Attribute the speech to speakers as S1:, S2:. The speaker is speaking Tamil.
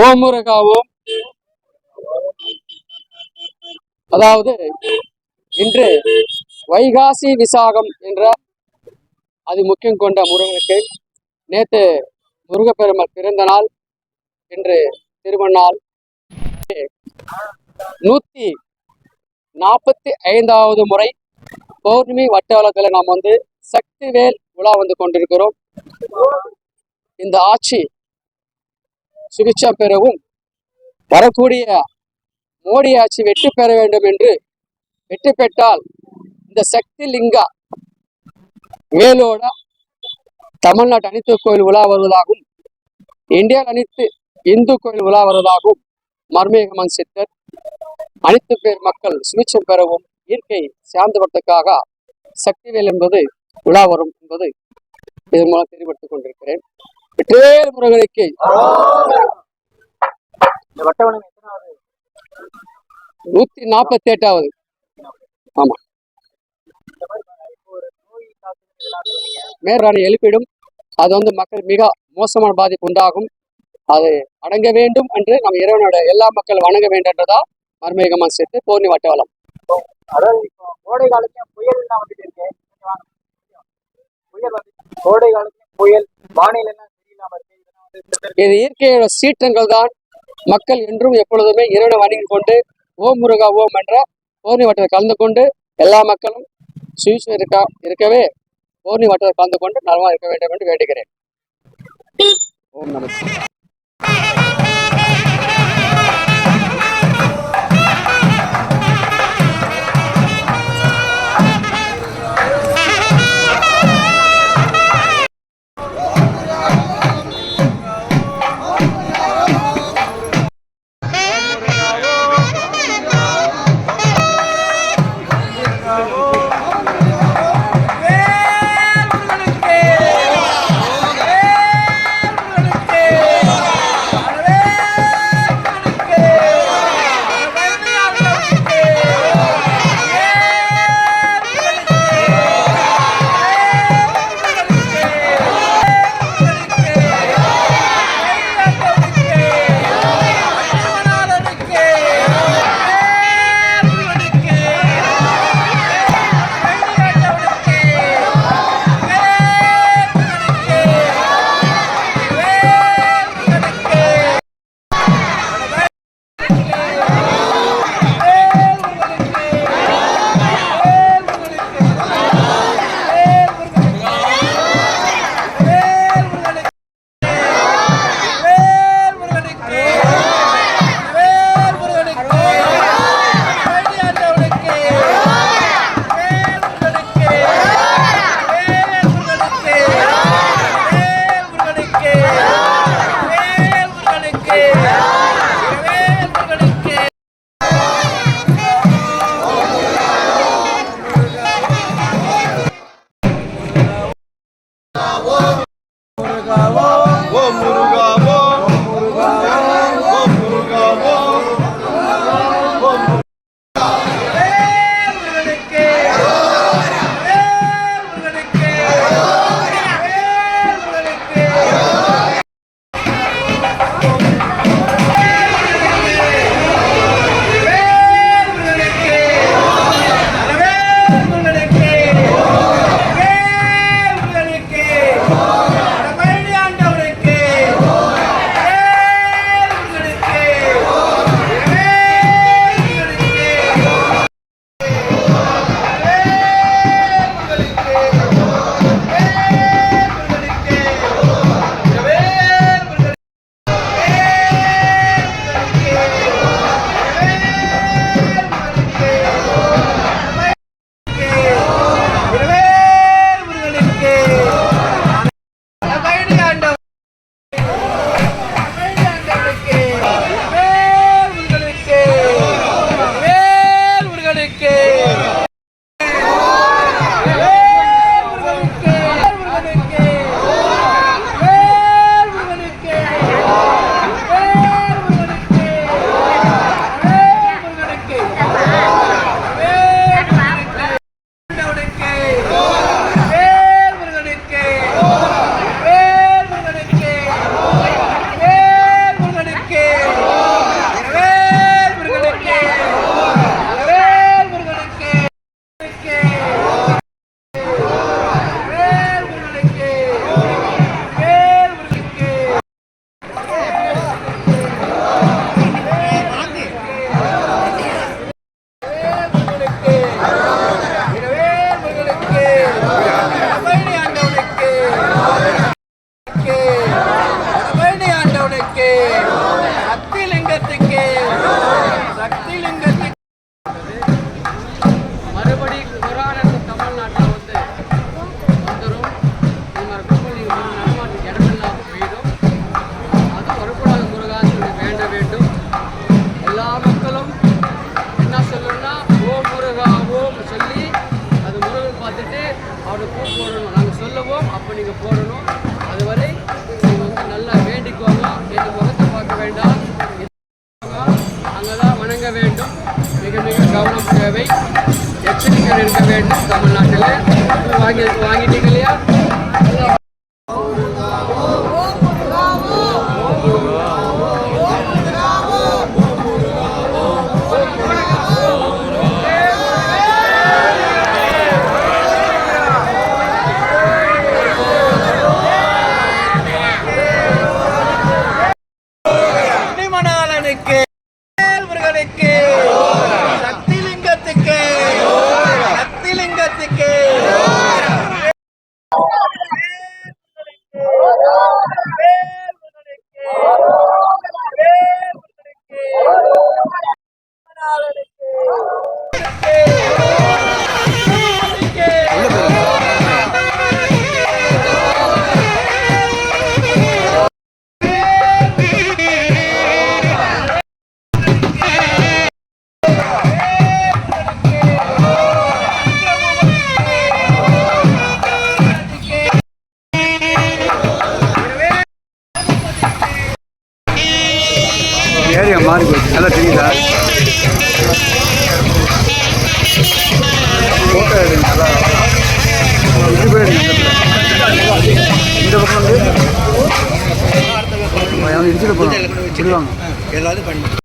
S1: Oh, mereka, oh. அதாவது இன்று வைகாசி விசாகம் என்ற அது முக்கியம் கொண்ட முருகனுக்கு நேற்று முருகப்பெருமாள் பிறந்த நாள். இன்று திருமணாள் நூத்தி நாற்பத்தி ஐந்தாவது முறை பௌர்ணமி வட்டவளத்தில் நாம் வந்து சக்திவேல் உலா வந்து கொண்டிருக்கிறோம். இந்த ஆட்சி சுபிட்சா பெறவும் வரக்கூடிய மோடி ஆட்சி வெற்றி பெற வேண்டும் என்று வெற்றி பெற்றால் இந்த சக்தி லிங்கா வேலோட தமிழ்நாட்டு அனைத்து கோயில் உலா வருவதாகவும் இந்தியா அனைத்து இந்து கோயில் உலா வருவதாகவும் மர்மேகமன் சித்தர் அனைத்து பேர் மக்கள் சுமிச்சம் பெறவும் இயற்கை சார்ந்தவற்றுக்காக சக்திவேல் என்பது உலா வரும் என்பது இதன் மூலம் தெளிவுபடுத்திக் கொண்டிருக்கிறேன். வெற்றிவேல் முருகனுக்கு.
S2: இந்த வட்டவணம் எத்தனாவது?
S1: நூத்தி நாற்பத்தி எட்டாவது ஆமா. மேற்றாணி எழுப்பிடும். அது வந்து மக்கள் மிக மோசமான பாதிப்பு உண்டாகும். அது அடங்க வேண்டும் என்று நம்ம இறைவனோட எல்லா மக்கள் வணங்க வேண்டும் என்றதா மர்மேகமா சேர்த்து பூர்ணி வட்டவலம்.
S2: அதாவது கோடை காலத்தையும் புயல் வந்துட்டு இருக்கு. புயல் வந்து கோடை காலத்தையும் புயல் வானிலை
S1: இது இயற்கையோட சீற்றங்கள் தான் மக்கள் என்றும் எப்பொழுதுமே இறைவனை வணங்கி கொண்டு ஓம் முருகா ஓம் என்ற பௌர்ணி வட்டத்தில் கலந்து கொண்டு எல்லா மக்களும் சுயசு இருக்கா இருக்கவே பௌர்ணி வட்டத்தில் கலந்து கொண்டு நலமா இருக்க வேண்டும் என்று வேண்டுகிறேன். ஓம் நமஸ்கார் எச்சரிக்கையாக வேண்டும் தமிழ்நாட்டில் வாங்கி வாங்கிட்டீங்க இல்லையா?
S2: மணிமணாளனுக்கு முருகனுக்கு
S3: ஏரியா மாறி போச்சு. நல்லா தெரியுதா? ஃபோட்டோ எடுங்க நல்லா. இது போய் எடுங்க இந்த பக்கம் வந்து இடிச்சுட்டு போகலாம் விடுவாங்க
S2: ஏதாவது பண்ணி.